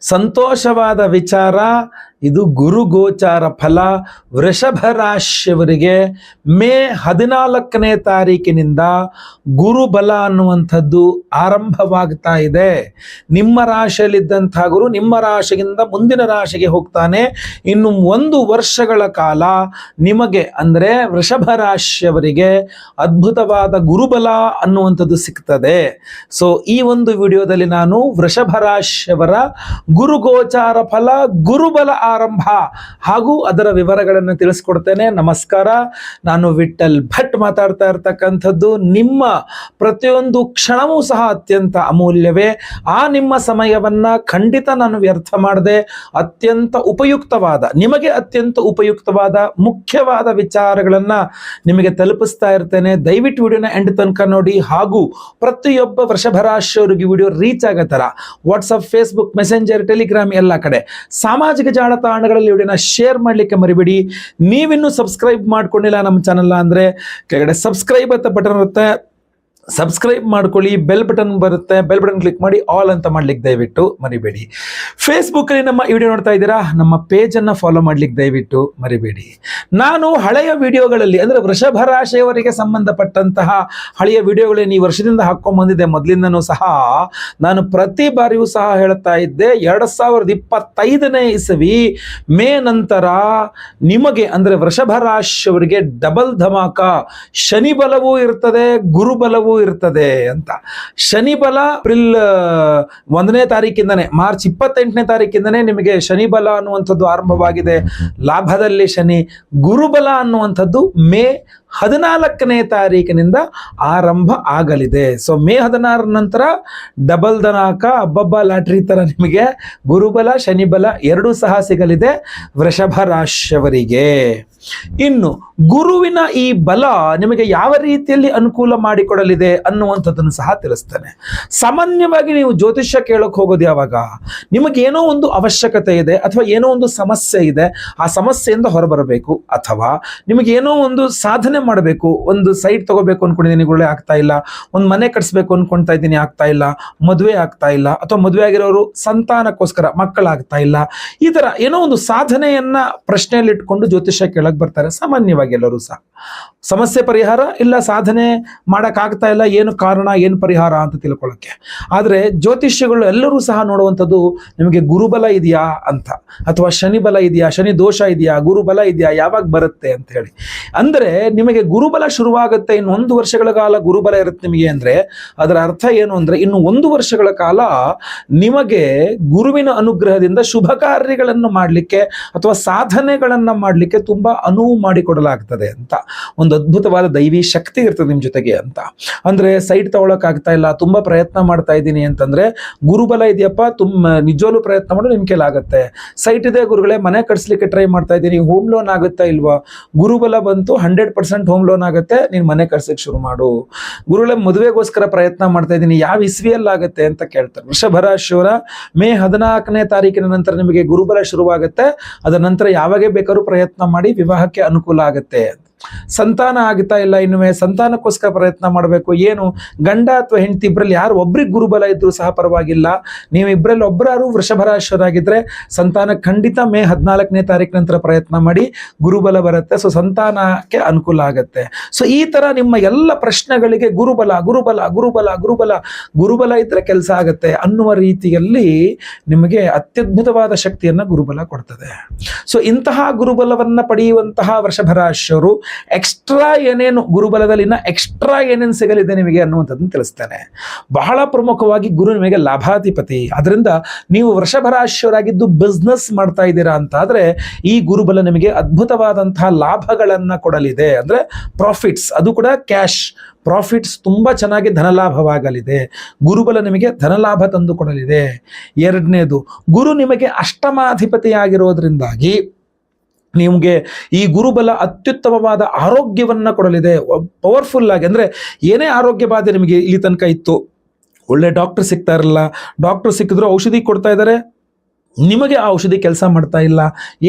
ಸಂತೋಷವಾದ ವಿಚಾರ ಇದು ಗುರು ಗೋಚಾರ ಫಲ ವೃಷಭ ರಾಶಿಯವರಿಗೆ ಮೇ ಹದಿನಾಲ್ಕನೇ ತಾರೀಕಿನಿಂದ ಗುರುಬಲ ಅನ್ನುವಂಥದ್ದು ಆರಂಭವಾಗ್ತಾ ಇದೆ. ನಿಮ್ಮ ರಾಶಿಯಲ್ಲಿದ್ದಂಥ ಗುರು ನಿಮ್ಮ ರಾಶಿಗಿಂತ ಮುಂದಿನ ರಾಶಿಗೆ ಹೋಗ್ತಾನೆ. ಇನ್ನು ಒಂದು ವರ್ಷಗಳ ಕಾಲ ನಿಮಗೆ ಅಂದರೆ ವೃಷಭ ರಾಶಿಯವರಿಗೆ ಅದ್ಭುತವಾದ ಗುರುಬಲ ಅನ್ನುವಂಥದ್ದು ಸಿಗ್ತದೆ. ಸೊ ಈ ಒಂದು ವಿಡಿಯೋದಲ್ಲಿ ನಾನು ವೃಷಭ ರಾಶಿಯವರ ಗುರುಗೋಚಾರ ಫಲ ಗುರುಬಲ ಆರಂಭ ಹಾಗೂ ಅದರ ವಿವರಗಳನ್ನು ತಿಳಿಸ್ಕೊಡ್ತೇನೆ. ನಮಸ್ಕಾರ. ನಾನು ವಿಠಲ್ ಭಟ್ ಮಾತಾಡ್ತಾ ಇರ್ತಕ್ಕಂಥದ್ದು. ನಿಮ್ಮ ಪ್ರತಿಯೊಂದು ಕ್ಷಣವೂ ಸಹ ಅತ್ಯಂತ ಅಮೂಲ್ಯವೇ. ಆ ನಿಮ್ಮ ಸಮಯವನ್ನ ಖಂಡಿತ ನಾನು ವ್ಯರ್ಥ ಮಾಡದೆ. ಅತ್ಯಂತ ಉಪಯುಕ್ತವಾದ, ನಿಮಗೆ ಅತ್ಯಂತ ಉಪಯುಕ್ತವಾದ, ಮುಖ್ಯವಾದ ವಿಚಾರಗಳನ್ನ ನಿಮಗೆ ತಲುಪಿಸ್ತಾ ಇರ್ತೇನೆ. ದಯವಿಟ್ಟು ವಿಡಿಯೋನ ಎಂಡ್ ತನಕ ನೋಡಿ ಹಾಗೂ ಪ್ರತಿಯೊಬ್ಬ ವೃಷಭ ರಾಶಿಯವರಿಗೆ ವಿಡಿಯೋ ರೀಚ್ ಆಗೋ ವಾಟ್ಸಪ್ ಫೇಸ್ಬುಕ್ ಮೆಸೆಂಜರ್ ಟೆಲಿಗ್ರಾಮ್ ಎಲ್ಲ ಕಡೆ. ಸಾಮಾಜಿಕ ಜಾಲತಾಣಗಳಲ್ಲಿ ವಿಡಿಯೋನ ಶೇರ್ ಮಾಡಲಿಕ್ಕೆ ಮರಿಬೇಡಿ. ನೀವಿನ್ನೂ ಸಬ್ಸ್ಕ್ರೈಬ್ ಮಾಡ್ಕೊಂಡಿಲ್ಲ ನಮ್ಮ ಚಾನಲ್ನ ಅಂದರೆ, ಕೆಳಗಡೆ ಸಬ್ಸ್ಕ್ರೈಬ್ ಅಂತ ಬಟನ್ ಇರುತ್ತೆ. ಸಬ್ಸ್ಕ್ರೈಬ್ ಮಾಡ್ಕೊಳ್ಳಿ ಬೆಲ್ ಬಟನ್ ಬರುತ್ತೆ ಬೆಲ್ ಬಟನ್ ಕ್ಲಿಕ್ ಮಾಡಿ ಆಲ್ ಅಂತ ಮಾಡ್ಲಿಕ್ಕೆ ದಯವಿಟ್ಟು ಮರಿಬೇಡಿ. ಫೇಸ್ಬುಕ್ಕಲ್ಲಿ ನಮ್ಮ ವಿಡಿಯೋ ನೋಡ್ತಾ ಇದ್ದೀರಾ? ನಮ್ಮ ಪೇಜನ್ನು ಫಾಲೋ ಮಾಡ್ಲಿಕ್ಕೆ ದಯವಿಟ್ಟು ಮರಿಬೇಡಿ. ನಾನು ಹಳೆಯ ವಿಡಿಯೋಗಳಲ್ಲಿ ಅಂದರೆ ವೃಷಭ ರಾಶಿಯವರಿಗೆ ಸಂಬಂಧಪಟ್ಟಂತಹ ಹಳೆಯ ವಿಡಿಯೋಗಳೇನು ಈ ವರ್ಷದಿಂದ ಹಾಕ್ಕೊಂಡ್ ಬಂದಿದೆ. ಮೊದಲಿಂದನೂ ಸಹ ನಾನು ಪ್ರತಿ ಬಾರಿಯೂ ಸಹ ಹೇಳ್ತಾ ಇದ್ದೆ, ಎರಡು ಸಾವಿರದ ಇಪ್ಪತ್ತೈದನೇ ಇಸವಿ ಮೇ ನಂತರ ನಿಮಗೆ, ಅಂದರೆ ವೃಷಭ ರಾಶಿಯವರಿಗೆ ಡಬಲ್ ಧಮಾಕ. ಶನಿ ಬಲವೂ ಇರ್ತದೆ ಗುರುಬಲವೂ ಇರ್ತದೆ ಅಂತ. ಶನಿ ಬಲ ಏಪ್ರಿಲ್ ಒಂದನೇ ತಾರೀಕಿಂದನೇ, ಮಾರ್ಚ್ ಇಪ್ಪತ್ತೆಂಟನೇ ತಾರೀಕಿಂದನೇ ನಿಮಗೆ ಶನಿ ಬಲ ಅನ್ನುವಂಥದ್ದು ಆರಂಭವಾಗಿದೆ. ಲಾಭದಲ್ಲಿ ಶನಿ ಗುರುಬಲ ಅನ್ನುವಂಥದ್ದು ಮೇ ಹದಿನಾಲ್ಕನೇ ತಾರೀಕಿನಿಂದ ಆರಂಭ ಆಗಲಿದೆ. ಸೊ ಮೇ ಹದಿನಾರ ನಂತರ ಡಬಲ್ ದನಾಕ ಅಬ್ಬಬ್ಬ ಲಾಟ್ರಿ ತರ ನಿಮಗೆ ಗುರುಬಲ ಶನಿಬಲ ಎರಡೂ ಸಹ ಸಿಗಲಿದೆ ವೃಷಭ ರಾಶಿಯವರಿಗೆ. ಇನ್ನು ಗುರುವಿನ ಈ ಬಲ ನಿಮಗೆ ಯಾವ ರೀತಿಯಲ್ಲಿ ಅನುಕೂಲ ಮಾಡಿಕೊಡಲಿದೆ ಅನ್ನುವಂಥದ್ದನ್ನು ಸಹ ತಿಳಿಸ್ತಾನೆ. ಸಾಮಾನ್ಯವಾಗಿ ನೀವು ಜ್ಯೋತಿಷ್ಯ ಕೇಳೋಕೆ ಹೋಗೋದು ಯಾವಾಗ? ನಿಮಗೇನೋ ಒಂದು ಅವಶ್ಯಕತೆ ಇದೆ ಅಥವಾ ಏನೋ ಒಂದು ಸಮಸ್ಯೆ ಇದೆ, ಆ ಸಮಸ್ಯೆಯಿಂದ ಹೊರಬರಬೇಕು. ಅಥವಾ ನಿಮಗೇನೋ ಒಂದು ಸಾಧನೆ ಮಾಡಬೇಕು, ಒಂದು ಸೈಟ್ ತಗೋಬೇಕು ಅನ್ಕೊಂಡಿದ್ದೀನಿ, ಗುಳ್ಳೆ ಆಗ್ತಾ ಇಲ್ಲ, ಒಂದು ಮನೆ ಕಟ್ಸ್ಬೇಕು ಅನ್ಕೊಂತ ಇದ್ದೀನಿ, ಆಗ್ತಾ ಇಲ್ಲ, ಮದುವೆ ಆಗ್ತಾ ಇಲ್ಲ, ಅಥವಾ ಮದುವೆ ಆಗಿರೋರು ಸಂತಾನಕ್ಕೋಸ್ಕರ ಮಕ್ಕಳಾಗ್ತಾ ಇಲ್ಲ, ಈ ತರ ಏನೋ ಒಂದು ಸಾಧನೆಯನ್ನ ಪ್ರಶ್ನೆಯಲ್ಲಿ ಇಟ್ಕೊಂಡು ಜ್ಯೋತಿಷ್ಯ ಕೇಳಕ್ ಬರ್ತಾರೆ. ಸಾಮಾನ್ಯವಾಗಿ ಎಲ್ಲರೂ ಸಹ. ಸಮಸ್ಯೆ ಪರಿಹಾರ ಇಲ್ಲ ಸಾಧನೆ ಮಾಡೋಕ್ಕಾಗ್ತಾ ಇಲ್ಲ, ಏನು ಕಾರಣ, ಏನು ಪರಿಹಾರ ಅಂತ ತಿಳ್ಕೊಳ್ಳೋಕ್ಕೆ. ಆದರೆ ಜ್ಯೋತಿಷ್ಯಗಳು ಎಲ್ಲರೂ ಸಹ ನೋಡುವಂಥದ್ದು ನಿಮಗೆ ಗುರುಬಲ ಇದೆಯಾ ಅಂತ, ಅಥವಾ ಶನಿಬಲ ಇದೆಯಾ, ಶನಿ ದೋಷ ಇದೆಯಾ, ಗುರುಬಲ ಇದೆಯಾ, ಯಾವಾಗ ಬರುತ್ತೆ ಅಂತ ಹೇಳಿ. ಅಂದರೆ ನಿಮಗೆ ಗುರುಬಲ ಶುರುವಾಗುತ್ತೆ ಇನ್ನು ಒಂದು ವರ್ಷಗಳ ಕಾಲ ಗುರುಬಲ ಇರುತ್ತೆ ನಿಮಗೆ ಅಂದರೆ, ಅದರ ಅರ್ಥ ಏನು ಅಂದರೆ ಇನ್ನು ಒಂದು ವರ್ಷಗಳ ಕಾಲ ನಿಮಗೆ ಗುರುವಿನ ಅನುಗ್ರಹದಿಂದ ಶುಭ ಕಾರ್ಯಗಳನ್ನು ಮಾಡಲಿಕ್ಕೆ ಅಥವಾ ಸಾಧನೆಗಳನ್ನು ಮಾಡಲಿಕ್ಕೆ ತುಂಬ ಅನುವು ಮಾಡಿಕೊಡಲಾಗ್ತದೆ ಅಂತ ಒಂದು ಅದ್ಭುತವಾದ ದೈವಿ ಶಕ್ತಿ ಇರ್ತದೆ ನಿಮ್ಮ ಜೊತೆಗೆ ಅಂತ. ಅಂದ್ರೆ ಸೈಟ್ ತಗೊಳಕ್ಕಾಗ್ತಾ ಇಲ್ಲ, ತುಂಬಾ ಪ್ರಯತ್ನ ಮಾಡ್ತಾ ಇದ್ದೀನಿ ಅಂತಂದ್ರೆ ಗುರುಬಲ ಇದೆಯಪ್ಪ ತುಂಬ ನಿಜವಾಗ್ಲೂ ಪ್ರಯತ್ನ ಮಾಡೋ ನಿಮ್ಮ ಕೈಲಾಗತ್ತೆ ಸೈಟ್ ಇದೆ ಗುರುಗಳೇ, ಮನೆ ಕಟ್ಸ್ಲಿಕ್ಕೆ ಟ್ರೈ ಮಾಡ್ತಾ ಇದ್ದೀನಿ, ಹೋಮ್ ಲೋನ್ ಆಗುತ್ತಾ ಇಲ್ವಾ? ಗುರುಬಲ ಬಂತು, ಹಂಡ್ರೆಡ್ ಪರ್ಸೆಂಟ್ ಹೋಮ್ ಲೋನ್ ಆಗುತ್ತೆ, ನೀನು ಮನೆ ಕಟ್ಸಕ್ಕೆ ಶುರು ಮಾಡು. ಗುರುಗಳೇ, ಮದುವೆಗೋಸ್ಕರ ಪ್ರಯತ್ನ ಮಾಡ್ತಾ ಇದ್ದೀನಿ, ಯಾವ ಇಸ್ವಿಯಲ್ಲಿ ಆಗುತ್ತೆ ಅಂತ ಕೇಳ್ತಾರೆ. ವೃಷಭ ರಾಶಿಯವರ ಮೇ ಹದಿನಾಲ್ಕನೇ ತಾರೀಕಿನ ನಂತರ ನಿಮಗೆ ಗುರುಬಲ ಶುರುವಾಗುತ್ತೆ ಅದರ ನಂತರ ಯಾವಾಗೇ ಬೇಕಾದ್ರೂ ಪ್ರಯತ್ನ ಮಾಡಿ, ವಿವಾಹಕ್ಕೆ ಅನುಕೂಲ ಆಗುತ್ತೆ ಸಂತಾನ ಆಗ್ತಾ ಇಲ್ಲ ಇನ್ನುವೇ ಸಂತಾನಕ್ಕೋಸ್ಕರ ಪ್ರಯತ್ನ ಮಾಡಬೇಕು, ಏನು ಗಂಡ ಅಥವಾ ಹೆಂಡತಿ ಇಬ್ಬರಲ್ಲಿ ಯಾರು ಒಬ್ರಿಗೆ ಗುರುಬಲ ಇದ್ರೂ ಸಹ ಪರವಾಗಿಲ್ಲ. ನೀವು ಇಬ್ಬರಲ್ಲಿ ಒಬ್ಬರಾರು ವೃಷಭರಾಶರಾಗಿದ್ದರೆ ಸಂತಾನ ಖಂಡಿತ ಮೇ ಹದಿನಾಲ್ಕನೇ ತಾರೀಕು ನಂತರ ಪ್ರಯತ್ನ ಮಾಡಿ, ಗುರುಬಲ ಬರುತ್ತೆ ಸೊ ಸಂತಾನಕ್ಕೆ ಅನುಕೂಲ ಆಗುತ್ತೆ. ಸೊ ಈ ತರ ನಿಮ್ಮ ಎಲ್ಲ ಪ್ರಶ್ನೆಗಳಿಗೆ ಗುರುಬಲ ಗುರುಬಲ ಗುರುಬಲ ಗುರುಬಲ ಗುರುಬಲ ಇದ್ರೆ ಕೆಲಸ ಆಗುತ್ತೆ ಅನ್ನುವ ರೀತಿಯಲ್ಲಿ ನಿಮಗೆ ಅತ್ಯದ್ಭುತವಾದ ಶಕ್ತಿಯನ್ನ ಗುರುಬಲ ಕೊಡ್ತದೆ. ಸೊ ಇಂತಹ ಗುರುಬಲವನ್ನ ಪಡೆಯುವಂತಹ ವೃಷಭ ರಾಶಿಯವರು ಎಕ್ಸ್ಟ್ರಾ ಏನೇನು ಗುರುಬಲದಲ್ಲಿ ಇನ್ನ ಎಕ್ಸ್ಟ್ರಾ ಏನೇನು ಸಿಗಲಿದೆ ನಿಮಗೆ ಅನ್ನುವಂಥದ್ದನ್ನು ತಿಳಿಸ್ತೇನೆ. ಬಹಳ ಪ್ರಮುಖವಾಗಿ ಗುರು ನಿಮಗೆ ಲಾಭಾಧಿಪತಿ. ಅದರಿಂದ ನೀವು ವೃಷಭ ರಾಶಿಯವರಾಗಿದ್ದು ಬಿಸ್ನೆಸ್ ಮಾಡ್ತಾ ಇದ್ದೀರಾ ಅಂತ ಆದ್ರೆ ಈ ಗುರುಬಲ ನಿಮಗೆ ಅದ್ಭುತವಾದಂತಹ ಲಾಭಗಳನ್ನು ಕೊಡಲಿದೆ. ಅಂದ್ರೆ ಪ್ರಾಫಿಟ್ಸ್ ಅದು ಕೂಡ ಕ್ಯಾಶ್ ಪ್ರಾಫಿಟ್ಸ್ ತುಂಬಾ ಚೆನ್ನಾಗಿ ಧನಲಾಭವಾಗಲಿದೆ. ಗುರುಬಲ ನಿಮಗೆ ಧನಲಾಭ ತಂದು ಕೊಡಲಿದೆ. ಎರಡನೇದು, ಗುರು ನಿಮಗೆ ಅಷ್ಟಮಾಧಿಪತಿಯಾಗಿರೋದ್ರಿಂದಾಗಿ ನಿಮಗೆ ಈ ಗುರುಬಲ ಅತ್ಯುತ್ತಮವಾದ ಆರೋಗ್ಯವನ್ನ ಕೊಡಲಿದೆ. ಪವರ್ಫುಲ್ ಆಗಿ. ಅಂದ್ರೆ ಏನೇ ಆರೋಗ್ಯ ಬಾಧೆ ನಿಮಗೆ ಇಲ್ಲಿ ತನಕ ಇತ್ತು. ಒಳ್ಳೆ ಡಾಕ್ಟರ್ ಸಿಗ್ತಾ ಇರಲ್ಲ ಡಾಕ್ಟರ್ ಸಿಕ್ಕಿದ್ರು ಔಷಧಿ ಕೊಡ್ತಾ ಇದ್ದಾರೆ. ನಿಮಗೆ ಆ ಔಷಧಿ ಕೆಲಸ ಮಾಡ್ತಾ ಇಲ್ಲ,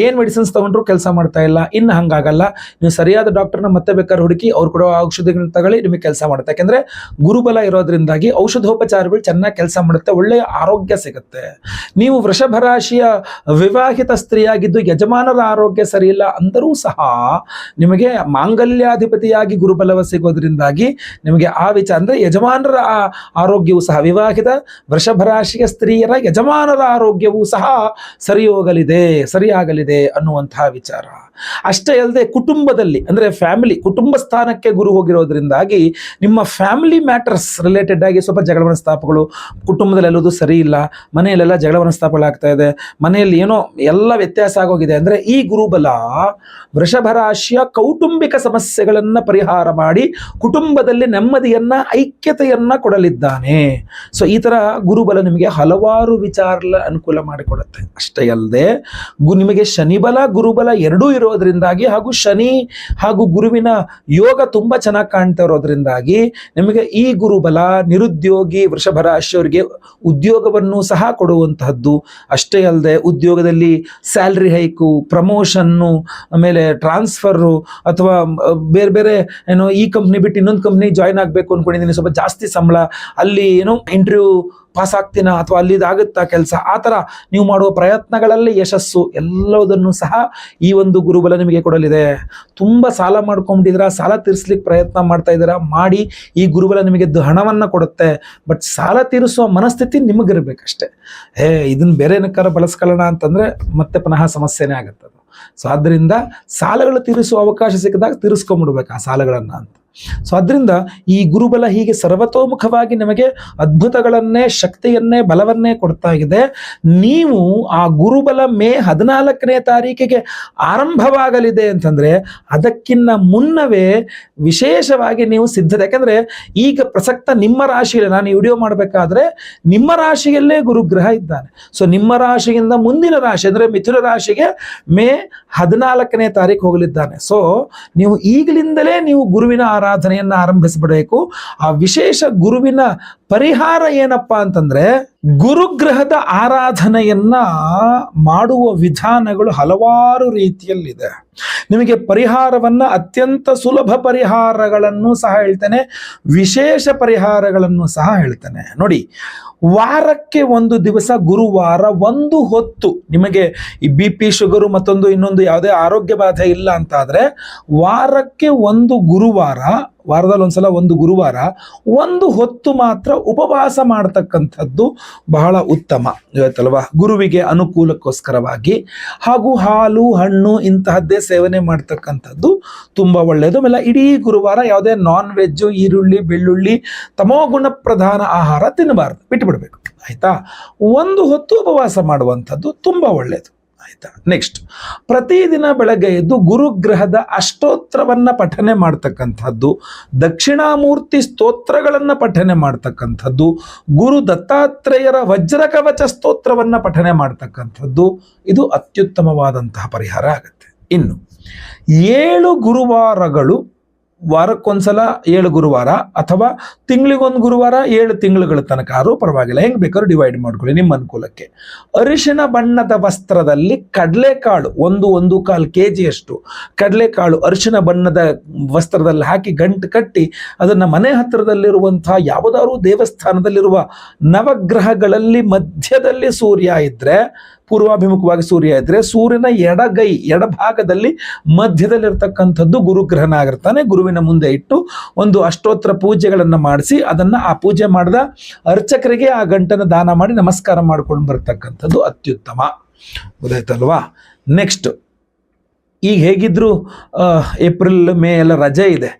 ಏನು ಮೆಡಿಸಿನ್ಸ್ ತೊಗೊಂಡ್ರು ಕೆಲಸ ಮಾಡ್ತಾ ಇಲ್ಲ, ಇನ್ನು ಹಂಗಾಗಲ್ಲ. ನೀವು ಸರಿಯಾದ ಡಾಕ್ಟರ್ನ ಮತ್ತೆ ಬೇಕಾದ್ರೆ ಹುಡುಕಿ ಅವ್ರು ಕೊಡೋ ಔಷಧಿಗಳನ್ನ ತಗೊಳ್ಳಿ, ನಿಮಗೆ ಕೆಲಸ ಮಾಡುತ್ತೆ. ಯಾಕೆಂದರೆ ಗುರುಬಲ ಇರೋದ್ರಿಂದಾಗಿ ಔಷಧೋಪಚಾರಗಳು ಚೆನ್ನಾಗಿ ಕೆಲಸ ಮಾಡುತ್ತೆ, ಒಳ್ಳೆಯ ಆರೋಗ್ಯ ಸಿಗುತ್ತೆ. ನೀವು ವೃಷಭರಾಶಿಯ ವಿವಾಹಿತ ಸ್ತ್ರೀಯಾಗಿದ್ದು ಯಜಮಾನರ ಆರೋಗ್ಯ ಸರಿಯಿಲ್ಲ ಅಂದರೂ ಸಹ ನಿಮಗೆ ಮಾಂಗಲ್ಯಾಧಿಪತಿಯಾಗಿ ಗುರುಬಲವ ಸಿಗೋದ್ರಿಂದಾಗಿ ನಿಮಗೆ ಆ ವಿಚಾರ, ಅಂದರೆ ಯಜಮಾನರ ಆರೋಗ್ಯವೂ ಸಹ, ವಿವಾಹಿತ ವೃಷಭರಾಶಿಯ ಸ್ತ್ರೀಯರ ಯಜಮಾನರ ಆರೋಗ್ಯವೂ ಸಹ ಸರಿ ಹೋಗಲಿದೆ ಸರಿಯಾಗಲಿದೆ ಅನ್ನುವಂತಹ ವಿಚಾರ. ಅಷ್ಟೇ ಅಲ್ಲದೆ ಕುಟುಂಬದಲ್ಲಿ, ಅಂದ್ರೆ ಫ್ಯಾಮಿಲಿ ಕುಟುಂಬ ಸ್ಥಾನಕ್ಕೆ ಗುರು ಹೋಗಿರೋದ್ರಿಂದಾಗಿ ನಿಮ್ಮ ಫ್ಯಾಮಿಲಿ ಮ್ಯಾಟರ್ಸ್ ರಿಲೇಟೆಡ್ ಆಗಿ ಸ್ವಲ್ಪ ಜಗಳ ಮನಸ್ತಾಪಗಳು ಕುಟುಂಬದಲ್ಲಿ ಎಲ್ಲದು ಸರಿ ಇಲ್ಲ, ಮನೆಯಲ್ಲೆಲ್ಲ ಜಗಳ ಮನಸ್ತಾಪಗಳಾಗ್ತಾ ಇದೆ, ಮನೆಯಲ್ಲಿ ಏನೋ ಎಲ್ಲ ವ್ಯತ್ಯಾಸ ಆಗೋಗಿದೆ ಅಂದ್ರೆ ಈ ಗುರುಬಲ ವೃಷಭ ರಾಶಿಯ ಕೌಟುಂಬಿಕ ಸಮಸ್ಯೆಗಳನ್ನ ಪರಿಹಾರ ಮಾಡಿ ಕುಟುಂಬದಲ್ಲಿ ನೆಮ್ಮದಿಯನ್ನ, ಐಕ್ಯತೆಯನ್ನ ಕೊಡಲಿದ್ದಾನೆ. ಸೊ ಈ ತರ ಗುರುಬಲ ನಿಮಗೆ ಹಲವಾರು ವಿಚಾರ ಅನುಕೂಲ ಮಾಡಿಕೊಡುತ್ತೆ. ಅಷ್ಟೇ ಅಲ್ಲದೆ ನಿಮಗೆ ಶನಿಬಲ, ಗುರುಬಲ ಎರಡೂ ಇರೋದ್ರಿಂದಾಗಿ ಹಾಗೂ ಶನಿ ಹಾಗೂ ಗುರುವಿನ ಯೋಗ ತುಂಬಾ ಚೆನ್ನಾಗಿ ಕಾಣ್ತಾ ಇರೋದ್ರಿಂದಾಗಿ ನಿಮಗೆ ಈ ಗುರುಬಲ, ನಿರುದ್ಯೋಗಿ ವೃಷಭ ರಾಶಿಯವರಿಗೆ ಉದ್ಯೋಗವನ್ನು ಸಹ ಕೊಡುವಂತಹದ್ದು. ಅಷ್ಟೇ ಅಲ್ಲದೆ ಉದ್ಯೋಗದಲ್ಲಿ ಸ್ಯಾಲ್ರಿ ಹೈಕು, ಪ್ರಮೋಷನ್ನು, ಆಮೇಲೆ ಟ್ರಾನ್ಸ್ಫರು ಅಥವಾ ಬೇರೆ ಬೇರೆ ಏನೋ ಈ ಕಂಪ್ನಿ ಬಿಟ್ಟು ಇನ್ನೊಂದು ಕಂಪ್ನಿ ಜಾಯ್ನ್ ಆಗಬೇಕು ಅಂದ್ಕೊಂಡಿದ್ದೀನಿ ಸ್ವಲ್ಪ ಜಾಸ್ತಿ ಸಂಬಳ, ಅಲ್ಲಿ ಏನೋ ಇಂಟರ್ವ್ಯೂ ಪಾಸ್ ಆಗ್ತೀನ ಅಥವಾ ಅಲ್ಲಿದಾಗುತ್ತಾ ಕೆಲಸ, ಆ ಥರ ನೀವು ಮಾಡುವ ಪ್ರಯತ್ನಗಳಲ್ಲಿ ಯಶಸ್ಸು ಎಲ್ಲದನ್ನು ಸಹ ಈ ಒಂದು ಗುರುಬಲ ನಿಮಗೆ ಕೊಡಲಿದೆ. ತುಂಬ ಸಾಲ ಮಾಡ್ಕೊಂಬಿಟ್ಟಿದ್ದೀರಾ, ಸಾಲ ತೀರಿಸ್ಲಿಕ್ಕೆ ಪ್ರಯತ್ನ ಮಾಡ್ತಾ ಇದ್ದೀರಾ, ಮಾಡಿ ಈ ಗುರುಬಲ ನಿಮಗೆ ಹಣವನ್ನು ಕೊಡುತ್ತೆ, ಬಟ್ ಸಾಲ ತೀರಿಸುವ ಮನಸ್ಥಿತಿ ನಿಮಗಿರಬೇಕಷ್ಟೇ. ಏ ಇದನ್ನ ಬೇರೆ ಏನಕ್ಕಾರ ಬಳಸ್ಕೊಳ್ಳೋಣ ಅಂತಂದ್ರೆ ಮತ್ತೆ ಪುನಃ ಸಮಸ್ಯೆನೇ ಆಗುತ್ತೆ ಅದು ಸೊ ಆದ್ದರಿಂದ ಸಾಲಗಳು ತೀರಿಸುವ ಅವಕಾಶ ಸಿಕ್ಕಿದಾಗ ತೀರಿಸ್ಕೊಂಬಿಡ್ಬೇಕು ಆ ಸಾಲಗಳನ್ನು ಅಂತ. ಸೊ ಅದರಿಂದ ಈ ಗುರುಬಲ ಹೀಗೆ ಸರ್ವತೋಮುಖವಾಗಿ ನಮಗೆ ಅದ್ಭುತಗಳನ್ನೇ, ಶಕ್ತಿಯನ್ನೇ, ಬಲವನ್ನೇ ಕೊಡ್ತಾ ಇದೆ. ನೀವು ಆ ಗುರುಬಲ ಮೇ ಹದಿನಾಲ್ಕನೇ ತಾರೀಕಿಗೆ ಆರಂಭವಾಗಲಿದೆ ಅಂತಂದ್ರೆ ಅದಕ್ಕಿನ್ನ ಮುನ್ನವೇ ವಿಶೇಷವಾಗಿ ನೀವು ಸಿದ್ಧತೆ. ಯಾಕಂದ್ರೆ ಈಗ ಪ್ರಸಕ್ತ ನಿಮ್ಮ ರಾಶಿಯಲ್ಲಿ, ನಾನು ವಿಡಿಯೋ ಮಾಡಬೇಕಾದ್ರೆ ನಿಮ್ಮ ರಾಶಿಯಲ್ಲೇ ಗುರುಗ್ರಹ ಇದ್ದಾನೆ. ಸೊ ನಿಮ್ಮ ರಾಶಿಯಿಂದ ಮುಂದಿನ ರಾಶಿ, ಅಂದ್ರೆ ಮಿಥುನ ರಾಶಿಗೆ ಮೇ ಹದಿನಾಲ್ಕನೇ ತಾರೀಕು ಹೋಗಲಿದ್ದಾನೆ. ಸೊ ನೀವು ಈಗಲಿಂದಲೇ ನೀವು ಗುರುವಿನ ಆರಾಧನೆಯನ್ನ ಆರಂಭಿಸಿಬಿಡಬೇಕು ಆ ವಿಶೇಷ ಗುರುವಿನ ಪರಿಹಾರ ಏನಪ್ಪಾ ಅಂತಂದ್ರೆ ಗುರುಗ್ರಹದ ಆರಾಧನೆಯನ್ನ ಮಾಡುವ ವಿಧಾನಗಳು ಹಲವಾರು ರೀತಿಯಲ್ಲಿದೆ. ನಿಮಗೆ ಪರಿಹಾರವನ್ನ ಅತ್ಯಂತ ಸುಲಭ ಪರಿಹಾರಗಳನ್ನು ಸಹ ಹೇಳ್ತೇನೆ, ವಿಶೇಷ ಪರಿಹಾರಗಳನ್ನು ಸಹ ಹೇಳ್ತೇನೆ. ನೋಡಿ, ವಾರಕ್ಕೆ ಒಂದು ದಿವಸ ಗುರುವಾರ ಒಂದು ಹೊತ್ತು ನಿಮಗೆ ಈ ಬಿ ಪಿ ಶುಗರು ಮತ್ತೊಂದು ಇನ್ನೊಂದು ಯಾವುದೇ ಆರೋಗ್ಯ ಬಾಧೆ ಇಲ್ಲ ಅಂತ ಆದ್ರೆ ವಾರಕ್ಕೆ ಒಂದು ಗುರುವಾರ ವಾರದಲ್ಲಿ ಒಂದ್ಸಲ, ಒಂದು ಗುರುವಾರ, ಒಂದು ಹೊತ್ತು ಮಾತ್ರ ಉಪವಾಸ ಮಾಡತಕ್ಕಂಥದ್ದು ಬಹಳ ಉತ್ತಮ. ಇವತ್ತಲ್ವಾ? ಗುರುವಿಗೆ ಅನುಕೂಲಕ್ಕೋಸ್ಕರವಾಗಿ ಹಾಗೂ ಹಾಲು, ಹಣ್ಣು ಇಂತಹದ್ದೇ ಸೇವನೆ ಮಾಡ್ತಕ್ಕಂಥದ್ದು ತುಂಬಾ ಒಳ್ಳೆಯದು ಆಮೇಲೆ ಇಡೀ ಗುರುವಾರ ಯಾವುದೇ ನಾನ್ ವೆಜ್ಜು ಈರುಳ್ಳಿ, ಬೆಳ್ಳುಳ್ಳಿ, ತಮೋಗುಣ ಪ್ರಧಾನ ಆಹಾರ ತಿನ್ನಬಾರ್ದು. ಬಿಟ್ಟು ಬಿಡಬೇಕು ಆಯ್ತಾ? ಒಂದು ಹೊತ್ತು ಉಪವಾಸ ಮಾಡುವಂಥದ್ದು ತುಂಬಾ ಒಳ್ಳೆಯದು ಆಯ್ತಾ? ನೆಕ್ಸ್ಟ್ ಪ್ರತಿದಿನ ಬೆಳಗ್ಗೆ ಎದ್ದು ಗುರುಗ್ರಹದ ಅಷ್ಟೋತ್ರವನ್ನ ಪಠನೆ ಮಾಡ್ತಕ್ಕಂಥದ್ದು, ದಕ್ಷಿಣಾಮೂರ್ತಿ ಸ್ತೋತ್ರಗಳನ್ನು ಪಠನೆ ಮಾಡ್ತಕ್ಕಂಥದ್ದು, ಗುರು ದತ್ತಾತ್ರೇಯರ ವಜ್ರ ಕವಚ ಸ್ತೋತ್ರವನ್ನ ಪಠನೆ ಮಾಡ್ತಕ್ಕಂಥದ್ದು, ಇದು ಅತ್ಯುತ್ತಮವಾದಂತಹ ಪರಿಹಾರ ಆಗುತ್ತೆ. ಇನ್ನು, ಏಳು ಗುರುವಾರಗಳು ವಾರಕ್ಕೊಂದ್ಸಲ ಏಳು ಗುರುವಾರ ಅಥವಾ ತಿಂಗಳಿಗೊಂದು ಗುರುವಾರ ಏಳು ತಿಂಗಳುಗಳ ತನಕ. ಆದರೂ ಪರವಾಗಿಲ್ಲ. ಹೆಂಗ್ ಬೇಕಾದ್ರೂ ಡಿವೈಡ್ ಮಾಡ್ಕೊಳ್ಳಿ ನಿಮ್ಮ ಅನುಕೂಲಕ್ಕೆ. ಅರಿಶಿನ ಬಣ್ಣದ ವಸ್ತ್ರದಲ್ಲಿ ಕಡಲೆಕಾಳು ಒಂದು ಒಂದು ಕಾಲು ಕೆ ಜಿಯಷ್ಟು ಕಡಲೆಕಾಳು ಅರಿಶಿನ ಬಣ್ಣದ ವಸ್ತ್ರದಲ್ಲಿ ಹಾಕಿ ಗಂಟು ಕಟ್ಟಿ ಅದನ್ನು ಮನೆ ಹತ್ತಿರದಲ್ಲಿರುವಂತಹ ಯಾವುದಾದ್ರೂ ದೇವಸ್ಥಾನದಲ್ಲಿರುವ ನವಗ್ರಹಗಳಲ್ಲಿ ಮಧ್ಯದಲ್ಲಿ ಸೂರ್ಯ ಇದ್ರೆ ಪೂರ್ವಾಭಿಮುಖವಾಗಿ ಸೂರ್ಯ ಇದ್ರೆ ಸೂರ್ಯನ ಎಡಗೈ, ಎಡಭಾಗದಲ್ಲಿ ಮಧ್ಯದಲ್ಲಿರ್ತಕ್ಕಂಥದ್ದು ಗುರುಗ್ರಹನ ಆಗಿರ್ತಾನೆ. ಗುರುವಿನ ಮುಂದೆ ಇಟ್ಟು ಒಂದು ಅಷ್ಟೋತ್ತರ ಪೂಜೆಗಳನ್ನು ಮಾಡಿಸಿ ಅದನ್ನ ಆ ಪೂಜೆ ಮಾಡಿದ ಅರ್ಚಕರಿಗೆ ಆ ಗಂಟನ್ನು ದಾನ ಮಾಡಿ ನಮಸ್ಕಾರ ಮಾಡ್ಕೊಂಡು ಬರ್ತಕ್ಕಂಥದ್ದು ಅತ್ಯುತ್ತಮ. ಗೊತ್ತಾಯ್ತಲ್ವಾ? ನೆಕ್ಸ್ಟ್ ಈಗ ಹೇಗಿದ್ರು ಏಪ್ರಿಲ್, ಮೇ ಎಲ್ಲ ರಜೆ ಇದೆ.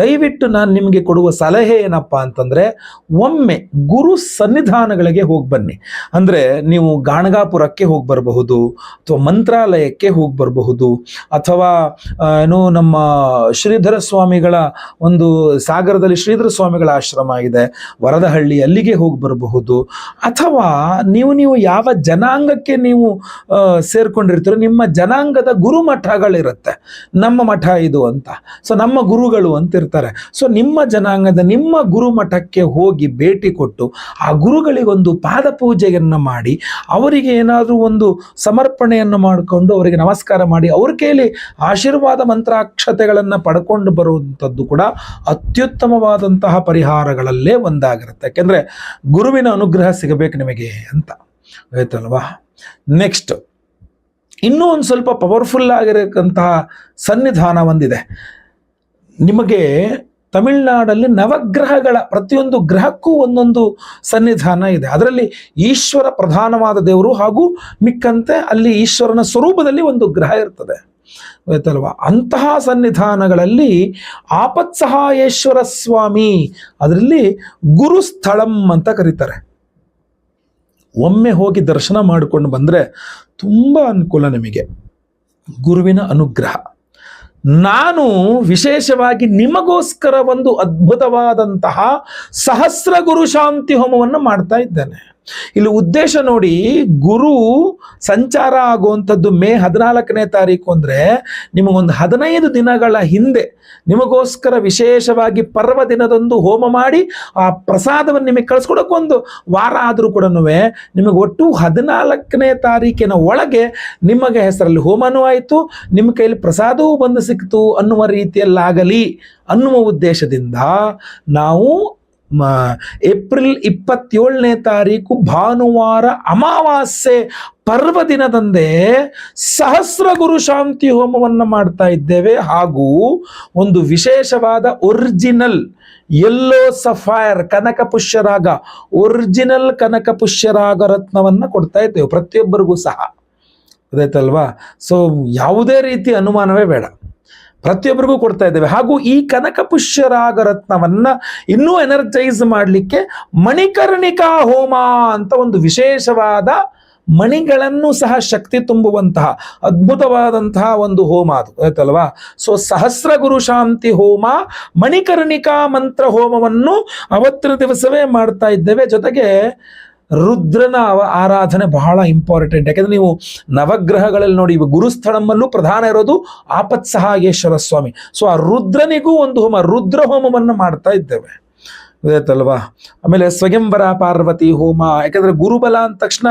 ದಯವಿಟ್ಟು ನಾನು ನಿಮಗೆ ಕೊಡುವ ಸಲಹೆ ಏನಪ್ಪ ಅಂತಂದರೆ, ಒಮ್ಮೆ ಗುರು ಸನ್ನಿಧಾನಗಳಿಗೆ ಹೋಗಿ ಬನ್ನಿ. ಅಂದರೆ ನೀವು ಗಾಣಗಾಪುರಕ್ಕೆ ಹೋಗಿ ಬರಬಹುದು, ಅಥವಾ ಮಂತ್ರಾಲಯಕ್ಕೆ ಹೋಗಿ ಬರಬಹುದು, ಅಥವಾ ಏನು ನಮ್ಮ ಶ್ರೀಧರ ಸ್ವಾಮಿಗಳ ಒಂದು ಸಾಗರದಲ್ಲಿ ಶ್ರೀಧರ ಸ್ವಾಮಿಗಳ ಆಶ್ರಮ ಇದೆ, ವರದಹಳ್ಳಿ ಅಲ್ಲಿಗೆ ಹೋಗಿ ಬರಬಹುದು. ಅಥವಾ ನೀವು ನೀವು ಯಾವ ಜನಾಂಗಕ್ಕೆ ನೀವು ಸೇರಿಕೊಂಡಿರ್ತೀರೋ, ನಿಮ್ಮ ಜನಾಂಗದ ಗುರುಮಠಗಳು ಮಠಗಳಿರುತ್ತೆ ನಮ್ಮ ಮಠ ಇದು ಅಂತ. ಸೊ ನಮ್ಮ ಗುರುಗಳು ಅಂತ ಇರ್ತಾರೆ ಸೊ ನಿಮ್ಮ ಜನಾಂಗದ ನಿಮ್ಮ ಗುರು ಮಠಕ್ಕೆ ಹೋಗಿ ಭೇಟಿ ಕೊಟ್ಟು ಆ ಗುರುಗಳಿಗೊಂದು ಪಾದ ಪೂಜೆಯನ್ನು ಮಾಡಿ, ಅವರಿಗೆ ಏನಾದರೂ ಒಂದು ಸಮರ್ಪಣೆಯನ್ನು ಮಾಡಿಕೊಂಡು ಅವರಿಗೆ ನಮಸ್ಕಾರ ಮಾಡಿ, ಅವ್ರ ಕೈಲಿ ಆಶೀರ್ವಾದ ಮಂತ್ರಾಕ್ಷತೆಗಳನ್ನು ಪಡ್ಕೊಂಡು ಬರುವಂಥದ್ದು ಕೂಡ ಅತ್ಯುತ್ತಮವಾದಂತಹ ಪರಿಹಾರಗಳಲ್ಲೇ ಒಂದಾಗಿರುತ್ತೆ. ಯಾಕೆಂದರೆ ಗುರುವಿನ ಅನುಗ್ರಹ ಸಿಗಬೇಕು ನಿಮಗೆ ಅಂತ. ಆಯ್ತಲ್ವಾ? ನೆಕ್ಸ್ಟ್ ಇನ್ನೂ ಒಂದು ಸ್ವಲ್ಪ ಪವರ್ಫುಲ್ ಆಗಿರಕ್ಕಂತಹ ಸನ್ನಿಧಾನ ಒಂದಿದೆ. ನಿಮಗೆ ತಮಿಳುನಾಡಲ್ಲಿ ನವಗ್ರಹಗಳ ಪ್ರತಿಯೊಂದು ಗ್ರಹಕ್ಕೂ ಒಂದೊಂದು ಸನ್ನಿಧಾನ ಇದೆ. ಅದರಲ್ಲಿ ಈಶ್ವರ ಪ್ರಧಾನವಾದ ದೇವರು ಹಾಗೂ ಮಿಕ್ಕಂತೆ ಅಲ್ಲಿ ಈಶ್ವರನ ಸ್ವರೂಪದಲ್ಲಿ ಒಂದು ಗ್ರಹ ಇರ್ತದೆ. ಗೊತ್ತಲ್ವಾ? ಅಂತಹ ಸನ್ನಿಧಾನಗಳಲ್ಲಿ ಆಪತ್ಸಹಾಯೇಶ್ವರ ಸ್ವಾಮಿ ಅದರಲ್ಲಿ ಗುರುಸ್ಥಳಂ ಅಂತ ಕರೀತಾರೆ. ಒಮ್ಮೆ ಹೋಗಿ ದರ್ಶನ ಮಾಡಿಕೊಂಡು ಬಂದರೆ ತುಂಬ ಅನುಕೂಲ ನಿಮಗೆ. ಗುರುವಿನ ಅನುಗ್ರಹ. ನಾನು ವಿಶೇಷವಾಗಿ ನಿಮಗೋಸ್ಕರ ಒಂದು ಅದ್ಭುತವಾದಂತಹ ಸಹಸ್ರ ಗುರು ಶಾಂತಿ ಹೋಮವನ್ನು ಮಾಡ್ತಾ ಇದ್ದೇನೆ. ಇಲ್ಲಿ ಉದ್ದೇಶ ನೋಡಿ ಗುರು ಸಂಚಾರ ಆಗುವಂಥದ್ದು ಮೇ ಹದಿನಾಲ್ಕನೇ ತಾರೀಕು ಅಂದರೆ ನಿಮಗೊಂದು ಹದಿನೈದು ದಿನಗಳ ಹಿಂದೆ ನಿಮಗೋಸ್ಕರ ವಿಶೇಷವಾಗಿ ಪರ್ವ ದಿನದಂದು ಹೋಮ ಮಾಡಿ ಆ ಪ್ರಸಾದವನ್ನು ನಿಮಗೆ ಕಳಿಸ್ಕೊಡೋಕ್ಕೊಂದು ವಾರ ಆದರೂ ಕೂಡ ನಿಮಗೆ ಒಟ್ಟು ಹದಿನಾಲ್ಕನೇ ತಾರೀಕಿನ ಒಳಗೆ ನಿಮಗೆ ಹೆಸರಲ್ಲಿ ಹೋಮನೂ ಆಯಿತು, ನಿಮ್ಮ ಕೈಯಲ್ಲಿ ಪ್ರಸಾದವೂ ಬಂದು ಸಿಕ್ತು ಅನ್ನುವ ರೀತಿಯಲ್ಲಾಗಲಿ ಅನ್ನುವ ಉದ್ದೇಶದಿಂದ ನಾವು ಏಪ್ರಿಲ್ ಇಪ್ಪತ್ತೇಳನೇ ತಾರೀಕು ಭಾನುವಾರ ಅಮಾವಾಸ್ಯೆ ಪರ್ವ ದಿನದಂದೇ ಸಹಸ್ರ ಗುರು ಶಾಂತಿ ಹೋಮವನ್ನು ಮಾಡ್ತಾ ಇದ್ದೇವೆ. ಹಾಗೂ ಒಂದು ವಿಶೇಷವಾದ ಒರಿಜಿನಲ್ ಎಲ್ಲೋ ಸಫೈರ್ ಕನಕ ಪುಷ್ಯರಾಗ ಒರಿಜಿನಲ್ ಕನಕ ಪುಷ್ಯರಾಗ ರತ್ನವನ್ನು ಕೊಡ್ತಾ ಇದ್ದೇವೆ. ಪ್ರತಿಯೊಬ್ಬರಿಗೂ ಸಹ. ಅದಾಯ್ತಲ್ವಾ? ಸೊ ಯಾವುದೇ ರೀತಿ ಅನುಮಾನವೇ ಬೇಡ. ಪ್ರತಿಯೊಬ್ಬರಿಗೂ ಕೊಡ್ತಾ ಇದ್ದೇವೆ. ಹಾಗೂ ಈ ಕನಕ ಪುಷ್ಯರಾಗ ರತ್ನವನ್ನ ಇನ್ನೂ ಎನರ್ಜೈಸ್ ಮಾಡಲಿಕ್ಕೆ ಮಣಿಕರ್ಣಿಕಾ ಹೋಮ ಅಂತ ಒಂದು ವಿಶೇಷವಾದ ಮಣಿಗಳನ್ನು ಸಹ ಶಕ್ತಿ ತುಂಬುವಂತಹ ಅದ್ಭುತವಾದಂತಹ ಒಂದು ಹೋಮ ಅದು, ಆಯ್ತಲ್ವಾ? ಸೊ ಸಹಸ್ರ ಗುರು ಶಾಂತಿ ಹೋಮ, ಮಣಿಕರ್ಣಿಕಾ ಮಂತ್ರ ಹೋಮವನ್ನು ಅವತ್ತಿನ ದಿವಸವೇ ಮಾಡ್ತಾ ಇದ್ದೇವೆ. ಜೊತೆಗೆ ರುದ್ರನ ಆರಾಧನೆ ಬಹಳ ಇಂಪಾರ್ಟೆಂಟ್ ಯಾಕಂದ್ರೆ ನೀವು ನವಗ್ರಹಗಳಲ್ಲಿ ನೋಡಿ ಗುರುಸ್ಥಳಮ್ಮಲ್ಲೂ ಪ್ರಧಾನ ಇರೋದು ಆಪತ್ಸಹಾಯೇಶ್ವರ ಸ್ವಾಮಿ ಸೊ ಆ ರುದ್ರನಿಗೂ ಒಂದು ಹೋಮ ರುದ್ರ ಹೋಮವನ್ನು ಮಾಡ್ತಾ ಇದ್ದೇವೆ. ಗೊತ್ತಾಯ್ತಲ್ವಾ ಆಮೇಲೆ ಸ್ವಯಂವರ ಪಾರ್ವತಿ ಹೋಮ, ಯಾಕಂದ್ರೆ ಗುರುಬಲ ಅಂದ ತಕ್ಷಣ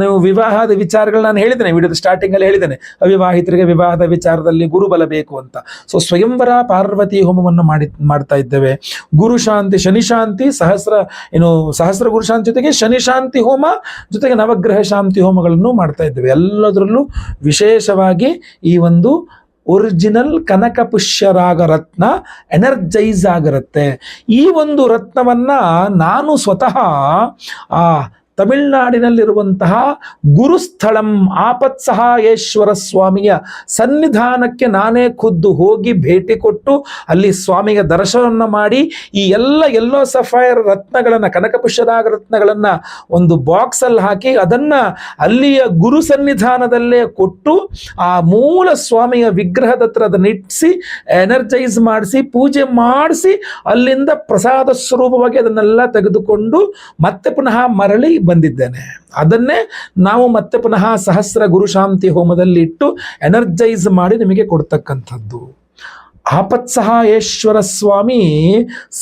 ನೀವು ವಿವಾಹದ ವಿಚಾರಗಳು ನಾನು ಹೇಳಿದ್ದೇನೆ, ವಿಡಿಯೋದ ಸ್ಟಾರ್ಟಿಂಗ್ ಅಲ್ಲಿ ಹೇಳಿದ್ದೇನೆ. ಅವಿವಾಹಿತರಿಗೆ ವಿವಾಹದ ವಿಚಾರದಲ್ಲಿ ಗುರುಬಲ ಬೇಕು ಅಂತ. ಸೊ ಸ್ವಯಂವರ ಪಾರ್ವತಿ ಹೋಮವನ್ನು ಮಾಡಿ, ಮಾಡ್ತಾ ಇದ್ದೇವೆ. ಗುರು ಶಾಂತಿ, ಶನಿ ಶಾಂತಿ, ಸಹಸ್ರ, ಏನು, ಸಹಸ್ರ ಗುರು ಶಾಂತಿ ಜೊತೆಗೆ ಶನಿಶಾಂತಿ ಹೋಮ, ಜೊತೆಗೆ ನವಗ್ರಹ ಶಾಂತಿ ಹೋಮಗಳನ್ನು ಮಾಡ್ತಾ ಇದ್ದೇವೆ. ಎಲ್ಲದರಲ್ಲೂ ವಿಶೇಷವಾಗಿ ಈ ಒಂದು ಒರಿಜಿನಲ್ ಕನಕ ಪುಷ್ಯರಾಗ ರತ್ನ ಎನರ್ಜೈಸ್ ಆಗಿರುತ್ತೆ. ಈ ಒಂದು ರತ್ನವನ್ನ ನಾನು ಸ್ವತಃ ಆ ತಮಿಳುನಾಡಿನಲ್ಲಿರುವಂತಹ ಗುರುಸ್ಥಳಂ ಆಪತ್ಸಹಾಯೇಶ್ವರ ಸ್ವಾಮಿಯ ಸನ್ನಿಧಾನಕ್ಕೆ ನಾನೇ ಖುದ್ದು ಹೋಗಿ ಭೇಟಿ ಕೊಟ್ಟು ಅಲ್ಲಿ ಸ್ವಾಮಿಯ ದರ್ಶನವನ್ನು ಮಾಡಿ ಈ ಎಲ್ಲ ಎಲ್ಲೋ ಸಫೈರ್ ರತ್ನಗಳನ್ನು ಕನಕಪುಷ್ಯರಾಗ ರತ್ನಗಳನ್ನು ಒಂದು ಬಾಕ್ಸಲ್ಲಿ ಹಾಕಿ ಅದನ್ನು ಅಲ್ಲಿಯ ಗುರು ಸನ್ನಿಧಾನದಲ್ಲೇ ಕೊಟ್ಟು ಆ ಮೂಲ ಸ್ವಾಮಿಯ ವಿಗ್ರಹದ ಹತ್ರ ಅದನ್ನ ಇಟ್ಟಿಸಿ ಎನರ್ಜೈಸ್ ಮಾಡಿಸಿ, ಪೂಜೆ ಮಾಡಿಸಿ ಅಲ್ಲಿಂದ ಪ್ರಸಾದ ಸ್ವರೂಪವಾಗಿ ಅದನ್ನೆಲ್ಲ ತೆಗೆದುಕೊಂಡು ಮತ್ತೆ ಪುನಃ ಮರಳಿ ಬಂದಿದ್ದೇನೆ. ಅದನ್ನೇ ನಾವು ಮತ್ತೆ ಪುನಃ ಸಹಸ್ರ ಗುರು ಶಾಂತಿ ಹೋಮದಲ್ಲಿ ಇಟ್ಟು ಎನರ್ಜೈಸ್ ಮಾಡಿ ನಿಮಗೆ ಕೊಡ್ತಕ್ಕಂಥದ್ದು. ಆಪತ್ಸಹಾಯೇಶ್ವರ ಸ್ವಾಮಿ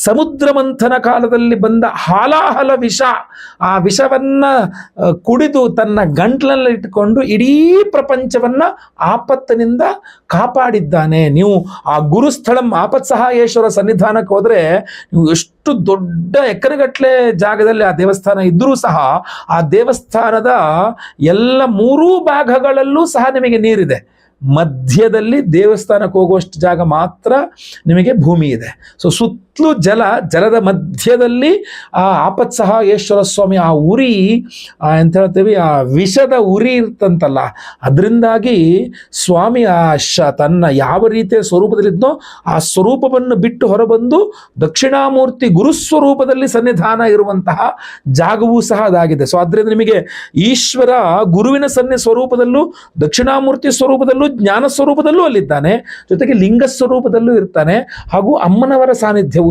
ಸಮುದ್ರ ಮಂಥನ ಕಾಲದಲ್ಲಿ ಬಂದ ಹಾಲಾಹಲ ವಿಷ, ಆ ವಿಷವನ್ನ ಕುಡಿದು ತನ್ನ ಗಂಟ್ಲಲ್ಲಿ ಇಟ್ಟುಕೊಂಡು ಇಡೀ ಪ್ರಪಂಚವನ್ನ ಆಪತ್ತಿನಿಂದ ಕಾಪಾಡಿದ್ದಾನೆ. ನೀವು ಆ ಗುರುಸ್ಥಳಂ ಆಪತ್ಸಹಾಯೇಶ್ವರ ಸನ್ನಿಧಾನಕ್ಕೆ ಹೋದ್ರೆ ನೀವು ಎಷ್ಟು ದೊಡ್ಡ ಎಕರೆಗಟ್ಟಲೆ ಜಾಗದಲ್ಲಿ ಆ ದೇವಸ್ಥಾನ ಇದ್ದರೂ ಸಹ ಆ ದೇವಸ್ಥಾನದ ಎಲ್ಲ ಮೂರೂ ಭಾಗಗಳಲ್ಲೂ ಸಹ ನಿಮಗೆ ನೀರಿದೆ. ಮಧ್ಯದಲ್ಲಿ ದೇವಸ್ಥಾನಕ್ಕೆ ಹೋಗುವಷ್ಟು ಜಾಗ ಮಾತ್ರ ನಿಮಗೆ ಭೂಮಿ ಇದೆ. ಸೊ ಸುತ್ತಲೂ ಜಲ, ಜಲದ ಮಧ್ಯದಲ್ಲಿ ಆ ಆಪತ್ ಸಹ ಈಶ್ವರ ಸ್ವಾಮಿ ಆ ಉರಿ ಎಂತ ಹೇಳ್ತೀವಿ, ಆ ವಿಷದ ಉರಿ ಇರ್ತಂತಲ್ಲ ಅದರಿಂದಾಗಿ ಸ್ವಾಮಿ ಆ ಶ, ತನ್ನ ಯಾವ ರೀತಿಯ ಸ್ವರೂಪದಲ್ಲಿದ್ದೋ ಆ ಸ್ವರೂಪವನ್ನು ಬಿಟ್ಟು ಹೊರಬಂದು ದಕ್ಷಿಣಾಮೂರ್ತಿ ಗುರುಸ್ವರೂಪದಲ್ಲಿ ಸನ್ನಿಧಾನ ಇರುವಂತಹ ಜಾಗವೂ ಸಹ ಅದಾಗಿದೆ. ಸೊ ಅದರಿಂದ ನಿಮಗೆ ಈಶ್ವರ ಗುರುವಿನ ಸನ್ನಿ ಸ್ವರೂಪದಲ್ಲೂ, ದಕ್ಷಿಣಾಮೂರ್ತಿ ಸ್ವರೂಪದಲ್ಲೂ, ಜ್ಞಾನ ಸ್ವರೂಪದಲ್ಲೂ ಅಲ್ಲಿದ್ದಾನೆ. ಜೊತೆಗೆ ಲಿಂಗ ಸ್ವರೂಪದಲ್ಲೂ ಇರ್ತಾನೆ. ಹಾಗೂ ಅಮ್ಮನವರ ಸಾನ್ನಿಧ್ಯವು